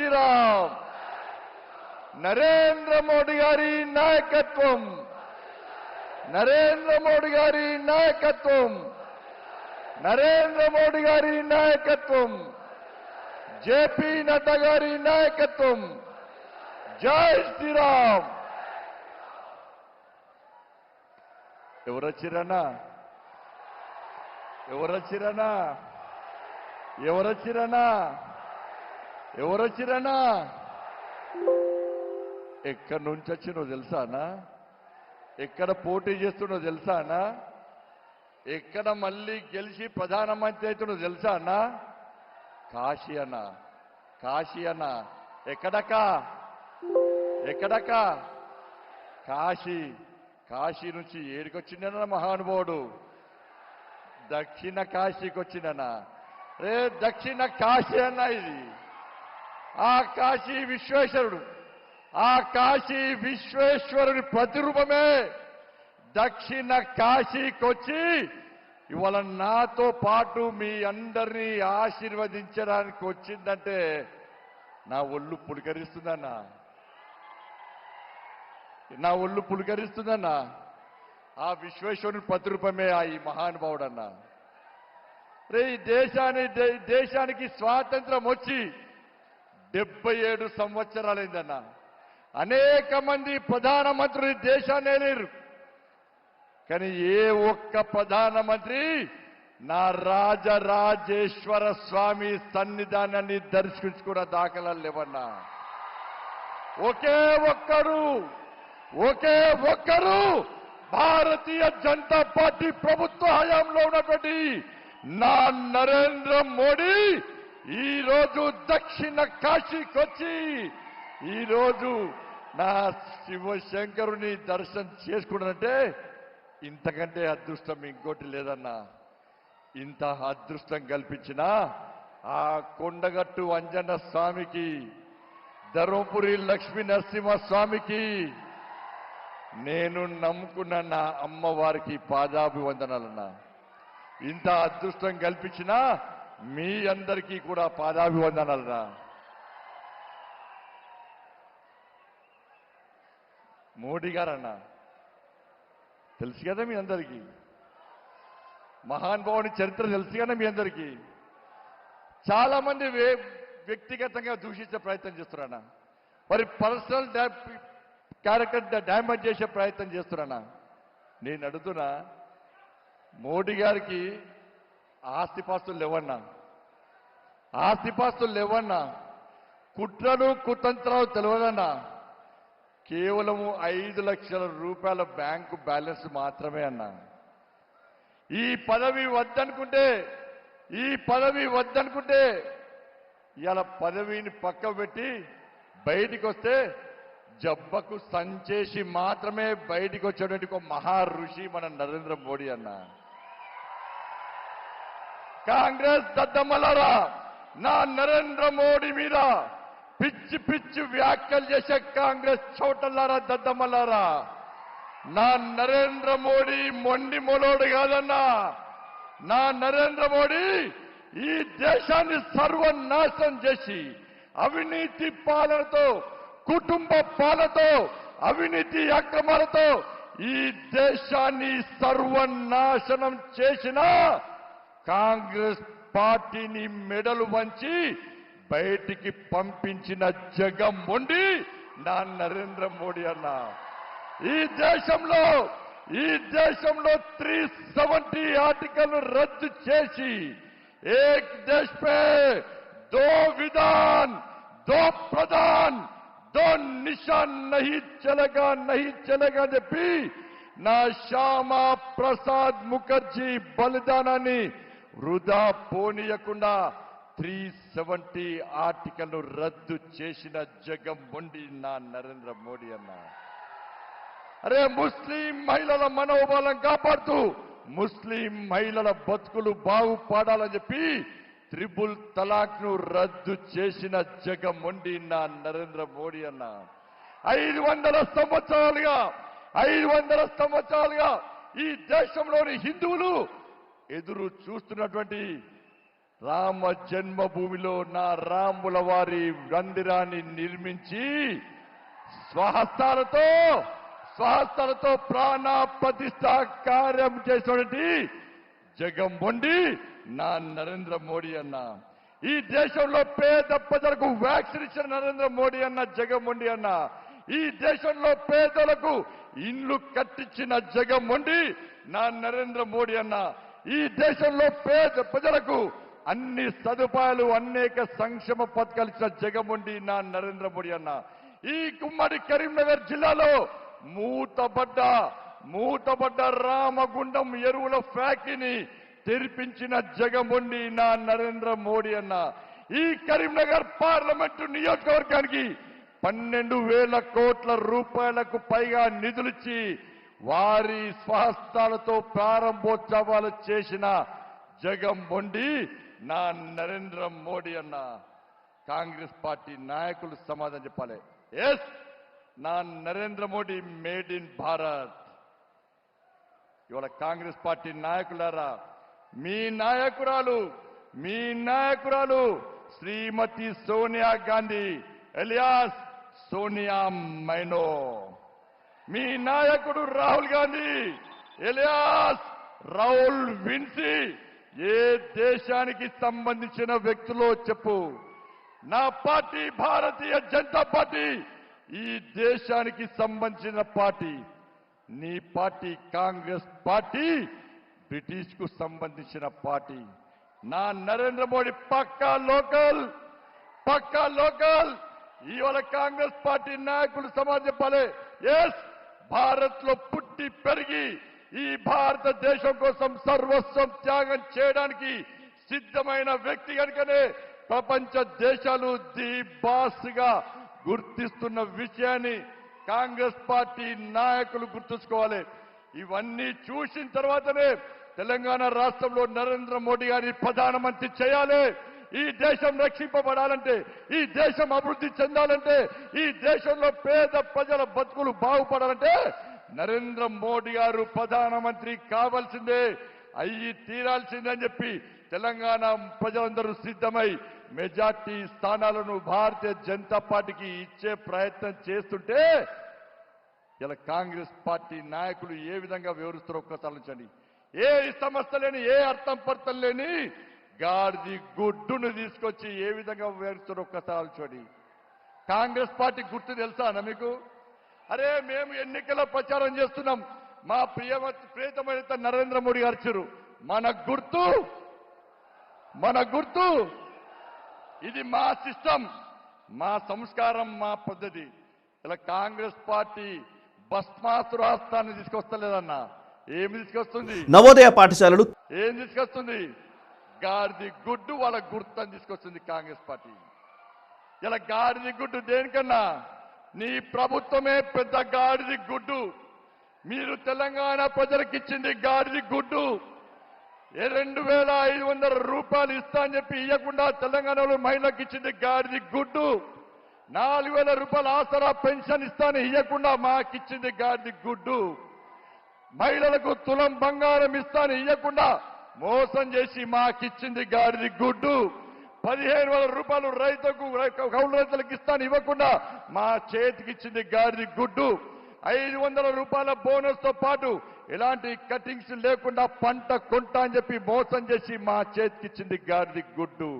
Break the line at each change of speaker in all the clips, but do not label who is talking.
శ్రీరామ్ నరేంద్ర మోడీ గారి నాయకత్వం. నరేంద్ర మోడీ గారి నాయకత్వం. నరేంద్ర మోడీ గారి నాయకత్వం. జేపీ నడ్డా గారి నాయకత్వం. జై శ్రీరామ్. ఎవరొచ్చిరన్నా? ఎవరొచ్చిరన్నా? ఎవరొచ్చిరన్నా? ఎవరొచ్చిరన్నా? ఎక్కడి నుంచి వచ్చినో తెలుసానా ఎక్కడ పోటీ చేస్తున్నో తెలుసానా ఎక్కడ మళ్ళీ గెలిచి ప్రధానమంత్రి అవుతున్నో తెలుసా కాశీ అన్న. కాశీ అన్న. ఎక్కడక్క? ఎక్కడక్క? కాశీ. కాశీ నుంచి ఏడికొచ్చిండన మహానుభావుడు? దక్షిణ కాశీకి వచ్చిండనా రే దక్షిణ కాశీ అన్న ఇది. ఆ కాశీ విశ్వేశ్వరుడు. ఆ కాశీ విశ్వేశ్వరుని ప్రతిరూపమే. దక్షిణ కాశీకొచ్చి ఇవాళ నాతో పాటు మీ అందరినీ ఆశీర్వదించడానికి వచ్చిందంటే నా ఒళ్ళు పులకరిస్తుందన్నా. నా ఒళ్ళు పులకరిస్తుందన్నా. ఆ విశ్వేశ్వరుని ప్రతిరూపమే ఆ ఈ మహానుభావుడన్నా. రే ఈ దేశాన్ని దేశానికి స్వాతంత్రం వచ్చి డెబ్బై ఏడు సంవత్సరాలైందన్న. అనేక మంది ప్రధానమంత్రి దేశాన్ని లేరు. కానీ ఏ ఒక్క ప్రధానమంత్రి నా రాజరాజేశ్వర స్వామి సన్నిధానాన్ని దర్శించుకున్న దాఖలాలు లేవన్నా. ఒకే ఒక్కరు ఒకే ఒక్కరు భారతీయ జనతా పార్టీ ప్రభుత్వ హయాంలో ఉన్నటువంటి నా నరేంద్ర మోడీ ఈరోజు దక్షిణ కాశీకొచ్చి ఈరోజు నా శివశంకరుని దర్శనం చేసుకున్నానంటే ఇంతకంటే అదృష్టం ఇంకోటి లేదన్నా. ఇంత అదృష్టం కల్పించిన ఆ కొండగట్టు అంజన్న స్వామికి ధర్మపురి లక్ష్మీ నరసింహ స్వామికి నేను నమ్ముకున్న నా అమ్మవారికి పాదాభివందనాలన్నా. ఇంత అదృష్టం కల్పించినా మీ అందరికీ కూడా పాదాభివందనాలన్నా మోడీ గారన్నా తెలుసు కదా మీ అందరికీ? మహానుభావుని చరిత్ర తెలుసు కదా మీ అందరికీ? చాలా మంది వే- వ్యక్తిగతంగా దూషించే ప్రయత్నం చేస్తున్నానా మరి పర్సనల్ క్యారెక్టర్ డ్యామేజ్ చేసే ప్రయత్నం చేస్తున్నానా నేను అడుగుతున్నా మోడీ గారికి ఆస్తిపాస్తులు లేవన్నా ఆస్తిపాస్తులు లేవన్నా కుట్రలు కుతంత్రాలు తెలియదన్నా కేవలము ఐదు లక్షల రూపాయల బ్యాంకు బ్యాలెన్స్ మాత్రమే అన్నా. ఈ పదవి వద్దనుకుంటే ఈ పదవి వద్దనుకుంటే ఇలా పదవిని పక్క పెట్టి బయటికి వస్తే జబ్బకు సంచేసి మాత్రమే బయటికి వచ్చేటువంటి ఒక మహా ఋషి మన నరేంద్ర మోడీ అన్నా. కాంగ్రెస్ దద్దమ్మలారా నా నరేంద్ర మోడీ మీద పిచ్చి పిచ్చి వ్యాఖ్యలు చేసే కాంగ్రెస్ చోటల్లారా దద్దమ్మలారా నా నరేంద్ర మోడీ మొండి మొలోడు కాదన్నా. నా నరేంద్ర మోడీ ఈ దేశాన్ని సర్వనాశనం చేసి అవినీతి పాలనతో కుటుంబ పాలనతో అవినీతి అక్రమాలతో ఈ దేశాన్ని సర్వనాశనం చేసినా కాంగ్రెస్ పార్టీని మెడలు వంచి బయటికి పంపించిన జగం ఉండి నా నరేంద్ర మోడీ అన్న. ఈ దేశంలో ఈ దేశంలో త్రీ సెవెంటీ ఆర్టికల్ రద్దు చేసి ఏక్ దేశ్ పే దో విధాన్ దో ప్రధాన్ దో నిశాన్ నహి చలగా నహి చలగా చెప్పి నా శ్యామా ప్రసాద్ ముఖర్జీ బలిదానాన్ని వృధా పోనీయకుండా త్రీ సెవెంటీ ఆర్టికల్ రద్దు చేసిన జగం మొండి నా నరేంద్ర మోడీ అన్నా. అరే ముస్లిం మహిళల మనోబలం కాపాడుతూ ముస్లిం మహిళల బతుకులు బాగుపడాలని చెప్పి త్రిబుల్ తలాక్ను రద్దు చేసిన జగమొండి నా నరేంద్ర మోడీ అన్న. ఐదు వందల సంవత్సరాలుగా ఐదు వందల సంవత్సరాలుగా ఈ దేశంలోని హిందువులు ఎదురు చూస్తున్నటువంటి రామ జన్మభూమిలో నా రాముల వారి మందిరాన్ని నిర్మించి స్వహస్తాలతో స్వహస్తాలతో ప్రాణ ప్రతిష్ట కార్యం చేసినటువంటి జగంబొండి నా నరేంద్ర మోడీ అన్న. ఈ దేశంలో పేద ప్రజలకు వ్యాక్సిన్ ఇచ్చిన నరేంద్ర మోడీ అన్న జగం వండి అన్న. ఈ దేశంలో పేదలకు ఇండ్లు కట్టించిన జగం వండి నా నరేంద్ర మోడీ అన్న. ఈ దేశంలో పేద ప్రజలకు అన్ని సదుపాయాలు అనేక సంక్షేమ పథకాలు ఇచ్చిన జగన్మోహన్ నా నరేంద్ర మోడీ అన్న. ఈ కుమ్మడి కరీంనగర్ జిల్లాలో మూతబడ్డ మూతబడ్డ రామగుండం ఎరువుల ఫ్యాక్టరీని తెరిపించిన జగముండి నా నరేంద్ర మోడీ అన్న. ఈ కరీంనగర్ పార్లమెంటు నియోజకవర్గానికి పన్నెండు వేల కోట్ల రూపాయలకు పైగా నిధులిచ్చి వారి స్వహస్తాలతో ప్రారంభోత్సవాలు చేసిన జగం వండి నా నరేంద్ర మోడీ అన్న కాంగ్రెస్ పార్టీ నాయకులు సమాధానం చెప్పాలి. ఎస్ నా నరేంద్ర మోడీ మేడ్ ఇన్ భారత్. ఇవాళ కాంగ్రెస్ పార్టీ నాయకులారా మీ నాయకురాలు మీ నాయకురాలు శ్రీమతి సోనియా గాంధీ ఎలియాస్ సోనియా మైనో. మీ నాయకుడు రాహుల్ గాంధీ ఎలియాస్ రాహుల్ విన్సీ ఏ దేశానికి సంబంధించిన వ్యక్తులో చెప్పు. నా పార్టీ భారతీయ జనతా పార్టీ ఈ దేశానికి సంబంధించిన పార్టీ. నీ పార్టీ కాంగ్రెస్ పార్టీ బ్రిటిష్కు సంబంధించిన పార్టీ. నా నరేంద్ర మోడీ పక్కా లోకల్ పక్కా లోకల్. ఇవాళ కాంగ్రెస్ పార్టీ నాయకులు సమాజం చెప్పాలి. ఎస్ భారత్లో పుట్టి పెరిగి ఈ భారతదేశం కోసం సర్వస్వం త్యాగం చేయడానికి సిద్ధమైన వ్యక్తి కనుకనే ప్రపంచ దేశాలు ది బాస్గా గుర్తిస్తున్న విషయాన్ని కాంగ్రెస్ పార్టీ నాయకులు గుర్తుంచుకోవాలి. ఇవన్నీ చూసిన తర్వాతనే తెలంగాణ రాష్ట్రంలో నరేంద్ర మోడీ గారిని ప్రధానమంత్రి చేయాలి. ఈ దేశం రక్షింపబడాలంటే ఈ దేశం అభివృద్ధి చెందాలంటే ఈ దేశంలో పేద ప్రజల బతుకులు బాగుపడాలంటే నరేంద్ర మోడీ గారు ప్రధానమంత్రి కావాల్సిందే. అయ్యి తీరాల్సిందే అని చెప్పి తెలంగాణ ప్రజలందరూ సిద్ధమై మెజార్టీ స్థానాలను భారతీయ జనతా పార్టీకి ఇచ్చే ప్రయత్నం చేస్తుంటే ఇలా కాంగ్రెస్ పార్టీ నాయకులు ఏ విధంగా వివరిస్తారో ఒక్కసారి ఏ సమస్య లేని ఏ అర్థం పర్థం లేని గాడిది గుడ్డును తీసుకొచ్చి ఏ విధంగా వివరిస్తారో ఒక్కసారి ఆలోచండి కాంగ్రెస్ పార్టీ గుర్తు తెలుసా అన్న మీకు? అరే మేము ఎన్నికల ప్రచారం చేస్తున్నాం. మా ప్రియమ ప్రియతమైన నరేంద్ర మోడీ గారు మన గుర్తు మన గుర్తు ఇది మా సిస్టమ్ మా సంస్కారం మా పద్ధతి. ఇలా కాంగ్రెస్ పార్టీ భస్మాసురాస్తాన్ని తీసుకొస్తలేదన్నా. ఏమి తీసుకొస్తుంది?
నవోదయ పాఠశాలలు
ఏం తీసుకొస్తుంది? గాడిది గుడ్డు వాళ్ళ గుర్తని తీసుకొస్తుంది కాంగ్రెస్ పార్టీ. ఇలా గాడిది గుడ్డు దేనికన్నా? నీ ప్రభుత్వమే పెద్ద గాడిది గుడ్డు. మీరు తెలంగాణ ప్రజలకు ఇచ్చింది గాడిది గుడ్డు. రెండు వేల ఐదు వందల రూపాయలు ఇస్తా అని చెప్పి ఇవ్వకుండా తెలంగాణలో మహిళలకు ఇచ్చింది గాడిది గుడ్డు. నాలుగు వేల రూపాయల ఆసరా పెన్షన్ ఇస్తాను ఇవ్వకుండా మాకిచ్చింది గాడిది గుడ్డు. మహిళలకు తులం బంగారం ఇస్తాను ఇవ్వకుండా మోసం చేసి మాకిచ్చింది గాడిది గుడ్డు. పదిహేను వేల రూపాయలు రైతుకు కౌలు రైతులకు ఇస్తాను ఇవ్వకుండా మా చేతికి ఇచ్చింది గాడిది గుడ్డు. ఐదు వందల రూపాయల బోనస్తో పాటు ఎలాంటి కటింగ్స్ లేకుండా పంట కొంటా అని చెప్పి మోసం చేసి మా చేతికి ఇచ్చింది గాడిది గుడ్డు.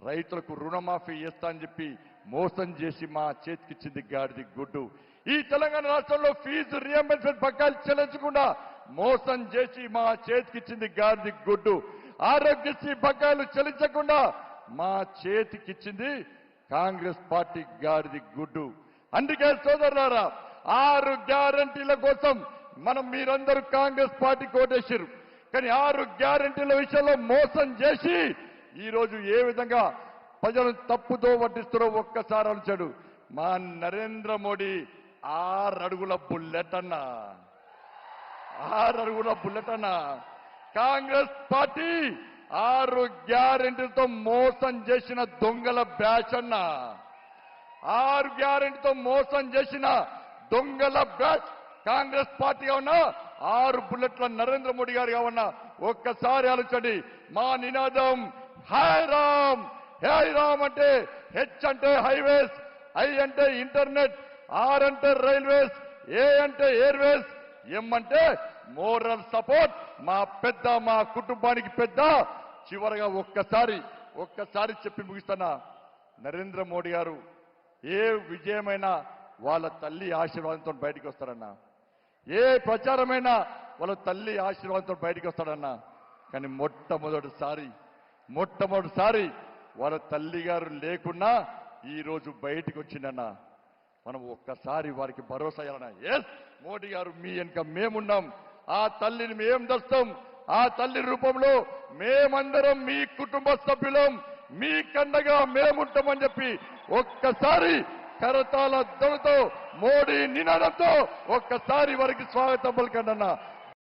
రైతులకు రుణమాఫీ చేస్తా అని చెప్పి మోసం చేసి మా చేతికిచ్చింది గాడిది గుడ్డు. ఈ తెలంగాణ రాష్ట్రంలో ఫీజు రియంబర్స్మెంట్ పక్కాలు చెల్లించకుండా మోసం చేసి మా చేతికిచ్చింది గాంధీ గుడ్డు. ఆరోగ్యశ్రీ బకాయిలు చెల్లించకుండా మా చేతికిచ్చింది కాంగ్రెస్ పార్టీ గాడిది గుడ్డు. అందుకే సోదరులారా ఆరు గ్యారంటీల కోసం మనం మీరందరూ కాంగ్రెస్ పార్టీ కోటేశారు కానీ ఆరు గ్యారంటీల విషయంలో మోసం చేసి ఈ రోజు ఏ విధంగా ప్రజలను తప్పుతో వడ్డిస్తారో ఒక్కసారి అనిచాడు మా నరేంద్ర మోడీ ఆరు అడుగుల బుల్లెట్ అన్నా. ఆరు అడుగుల బుల్లెట్ అన్న కాంగ్రెస్ పార్టీ ఆరు గ్యారెంటీలతో మోసం చేసిన దొంగల బ్యాచ్ అన్న ఆరు గ్యారెంటీతో మోసం చేసిన దొంగల బ్యాచ్ కాంగ్రెస్ పార్టీ ఉన్నా ఆరు బుల్లెట్ల నరేంద్ర మోడీ గారు ఉన్నా ఒక్కసారి ఆలోచండి మా నినాదం హై రామ్. హై రామ్ అంటే హెచ్ అంటే హైవేస్ ఐ అంటే ఇంటర్నెట్ ఆర్ అంటే రైల్వేస్ ఏ అంటే ఎయిర్వేస్ ఏమంటే మోరల్ సపోర్ట్ మా పెద్ద మా కుటుంబానికి పెద్ద. చివరగా ఒక్కసారి ఒక్కసారి చెప్పి ముగిస్తున్నా. నరేంద్ర మోడీ గారు ఏ విజయమైనా వాళ్ళ తల్లి ఆశీర్వాదంతో బయటకు వస్తారన్నా. ఏ ప్రచారమైనా వాళ్ళ తల్లి ఆశీర్వాదంతో బయటికి వస్తాడన్నా. కానీ మొట్టమొదటిసారి మొట్టమొదటిసారి వాళ్ళ తల్లి గారు లేకున్నా ఈరోజు బయటకు వచ్చిందన్నా మనం ఒక్కసారి వారికి భరోసా ఇవ్వాలన్నా. ఎస్ మోడీ గారు మీ వెనుక మేమున్నాం. ఆ తల్లిని మేం దస్తాం. ఆ తల్లి రూపంలో మేమందరం మీ కుటుంబ సభ్యులం. మీ కండగా మేముంటామని చెప్పి ఒక్కసారి కరతాల దొరతో మోడీ నినాదంతో ఒక్కసారి వారికి స్వాగతం పలకండి అన్నా.